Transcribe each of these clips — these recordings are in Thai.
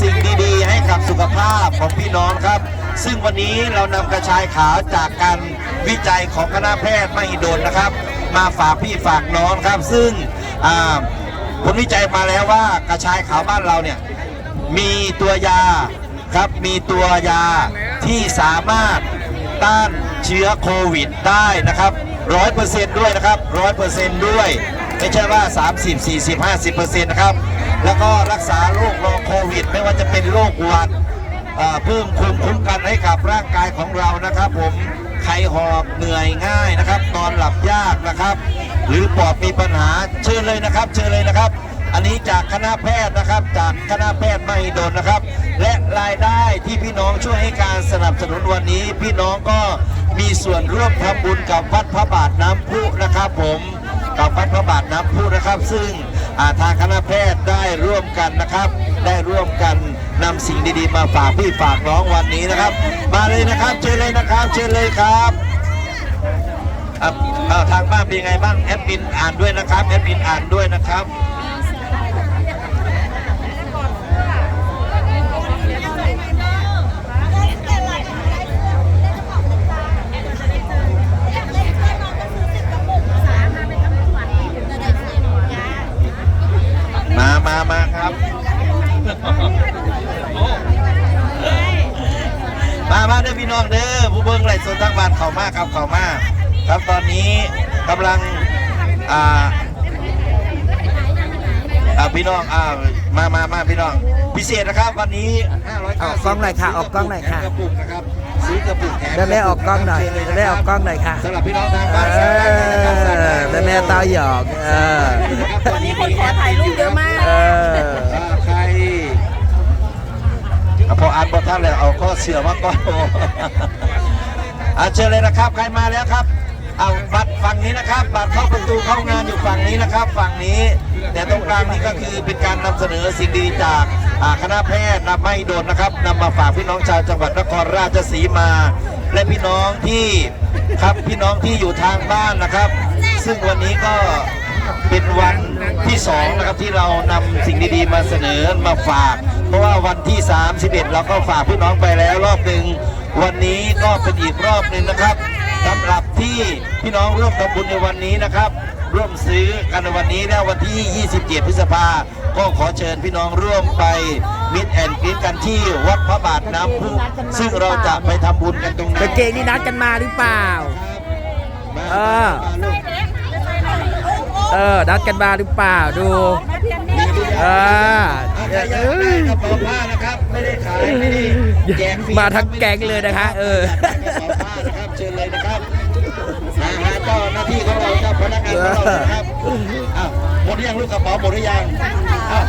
สิ่งดีๆ ให้กับสุขภาพของพี่น้องครับ ซึ่งวันนี้เรานำกระชายขาวจากการวิจัยของคณะแพทย์มหิดลนะครับ มาฝากพี่ฝากน้องครับ ซึ่งผลวิจัยมาแล้วว่ากระชายขาวบ้านเราเนี่ยมีตัวยาครับมีตัวยาที่สามารถต้านเชื้อโควิดได้นะครับร้อยเปอร์เซ็นต์ด้วยนะครับร้อยเปอร์เซ็นต์ด้วย ไม่ใช่ว่า 30 40 50เปอร์เซ็นต์นะครับ แล้วก็รักษาโรครองโควิด ไม่ว่าจะเป็นโรคหวัดเพิ่มภูมิคุ้มกันให้กับร่างกายของเรานะครับ ผมใครหอบเหนื่อยง่ายนะครับนอนหลับยากนะครับ หรือปอดมีปัญหาเชิญเลยนะครับ เชิญเลยนะครับ อันนี้จากคณะแพทย์นะครับ จากคณะแพทย์มหิดลนะครับ และรายได้ที่พี่น้องช่วยให้การสนับสนุนวันนี้ พี่น้องก็มีส่วนร่วมทำบุญกับวัดพระบาทน้ำพุนะครับผม กับพัดพระบาทน้ำพุนะครับ ซึ่งทางคณะแพทย์ได้ร่วมกันนะครับ ได้ร่วมกันนำสิ่งดีๆ มาฝากพี่ฝากน้องวันนี้นะครับ มาเลยนะครับเชิญเลยนะครับเชิญเลยครับทางบ้านเป็นไงบ้างแอดมินอ่านด้วยนะครับแอดมินอ่านด้วยนะครับ ครับมามาเด้อพี่น้องเด้อผู้เบิ้งไหลฟ์สดทางบ้านเข้ามาครับเข้ามาครับตอนนี้กำลังอ่าอ่าพี่น้องอ่ามามามาพี่น้อง พิเศษนะครับ วันนี้590ออกกล้องหน่อยค่ะออกกล้องหน่อยค่ะ กระปุกนะครับ ซื้อกระปุกแถมแม่ๆออกกล้องหน่อยเชิญเลนะแม่ๆออกกล้องหน่อยค่ะสำหรับพี่น้องทางเอบ้านสั่งได้เลยนะครับสั่งได้อเลยแม่แม่ๆเต้าหยอกเออวันนี้คนขอถ่ายรูปเยอะมากเออใครอะพออ่านบทท่านเลยเอาข้อเสือมาก่อนอาเชิญเลยนะครับใครมาแล้วครับ เอาบัตรฝั่งนี้นะครับ บัตรเข้าประตูเข้างานอยู่ฝั่งนี้นะครับ ฝั่งนี้ แต่ตรงกลางนี้ก็คือเป็นการนำเสนอสิ่งดีจากอ่า คณะแพทย์นำไม่โดนนะครับนำมาฝากพี่น้องชาวจังหวัดนครราชสีมา และพี่น้องที่ครับพี่น้องที่อยู่ทางบ้านนะครับ ซึ่งวันนี้ก็เป็นวันที่สองนะครับที่เรานำสิ่งดีๆมาเสนอมาฝาก เพราะว่าวันที่ 31 เราก็ฝากพี่น้องไปแล้วรอบหนึ่งวันนี้ก็เป็นอีกรอบหนึ่งนะครับสำหรับที่พี่น้องร่วมทำบุญในวันนี้นะครับ ร่วมซื้อกันในวันนี้นะวันที่ 27 พฤษภาก็ขอเชิญพี่น้องร่วมไปมิดแอนกรีนกันที่วัดพระบาทน้ำพุซึ่งเราจะไปทำบุญกันตรงนั้กานงเกงนี่นัดกันมาหรือเปล่า เออ เออนัดกันมาหรือเปล่าดู เออ ใครอยากได้กระเป๋าผ้านะครับ ไม่ได้ขายไม่ได้แจกฟรีมาทั้งแก๊งเลยนะคะเออ กระเป๋าผ้านะครับเชิญเลยนะครับนะฮะเจ้าหน้าที่ของเราเจ้าพนักงานของเรานะครับอ้าวหมดหรือยังลูกกระเป๋าหมดหรือยังอ้าว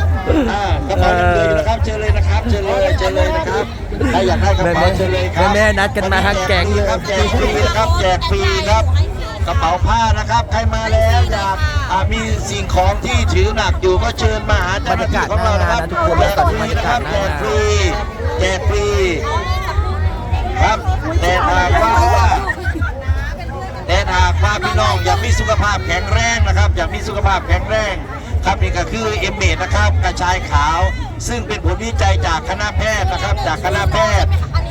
อ่ากระเป๋ายังเหลืออยู่นะครับเชิญเลยนะครับเชิญเลยเชิญเลยนะครับใครอยากได้กระเป๋าเชิญเลยครับแม่ๆนัดกันมาทั้งแก๊งครับแจกฟรีนะครับแจกฟรีครับ กระเป๋าผ้านะครับ ใครมาแล้วอยากอ่ามีสิ่งของที่ถือหนักอยู่ก็เชิญมาหาเจ้าหน้าที่ของเรานะครับบรรยากาศหน้างานนะทุกคนและตอนนี้บรรยากาศหน้างานแจกฟรีแจกฟรีครับแต่หากว่าแต่หากว่าพี่น้องอยากมีสุขภาพแข็งแรงนะครับ อยากมีสุขภาพแข็งแรง ครับนี่ก็คือเอมเมดนะครับกระชายขาว ซึ่งเป็นผลวิจัยจากคณะแพทย์นะครับ จากคณะแพทย์อ่า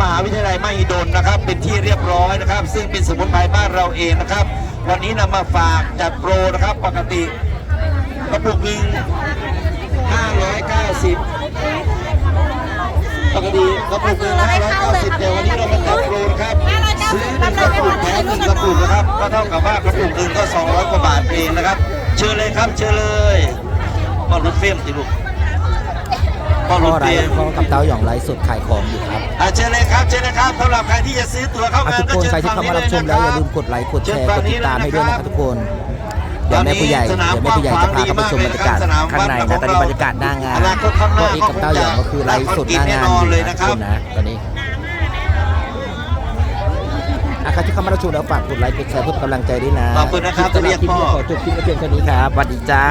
มหาวิทยาลัยมหิดลนะครับ เป็นที่เรียบร้อยนะครับ ซึ่งเป็นสมุนไพรบ้านเราเองนะครับ วันนี้นำมาฝากจัดโปรนะครับปกติกระปุกหนึ่ง590 ปกติกระปุกหนึ่ง590แต่วันนี้เรามาจัดโปรนะครับซื้อหนึ่งกระปุกแถมหนึ่งกระปุกนะครับก็เท่ากับว่ากระปุกหนึ่งก็ 200 กว่าบาทเองนะครับ เชิญเลยครับเชิญเลยพ่อรุดเฟรมติลูก พ่อรุพ่อดไรเฟรมพ่อกับเต้าหยองไลฟ์สดขายของอยู่ครับอะเชิญเลยครับเชิญเลยครับสำหรับใครที่จะซื้อตั๋วเข้าอะงานทุกก็คนเชิญใครที่ฝั่งเข้านี้มาเลรับยชมนะแล้วคอย่ารับลืมกดไลค์กดแชร์เชิญฝั่กงดนี้ติดตามให้ด้วยนะครับทุกคนเดี๋ยวแม่ผู้ใหญ่เดี๋ยวแม่ผู้ใหญ่จะพาเข้าไปชมบรรยากาศข้างในนะตอนนี้บรรยากาศหน้างานอนาคตข้างหพ่อน้าเอกกับเต้าหยองก็คือไลฟ์สดหน้างานแน่นออนยู่เลยนะนะทุคกรับคนนะตอนนี้อะใครที่เข้ามารับชมแล้วฝากกดไลค์กดแชร์เพื่อเป็นกำลังใจด้วยนะขอบคุณนะครับลิปเรียกพ่อขอจบคลิปไว้เพียงเท่านี้ครับสวัสดีจ้า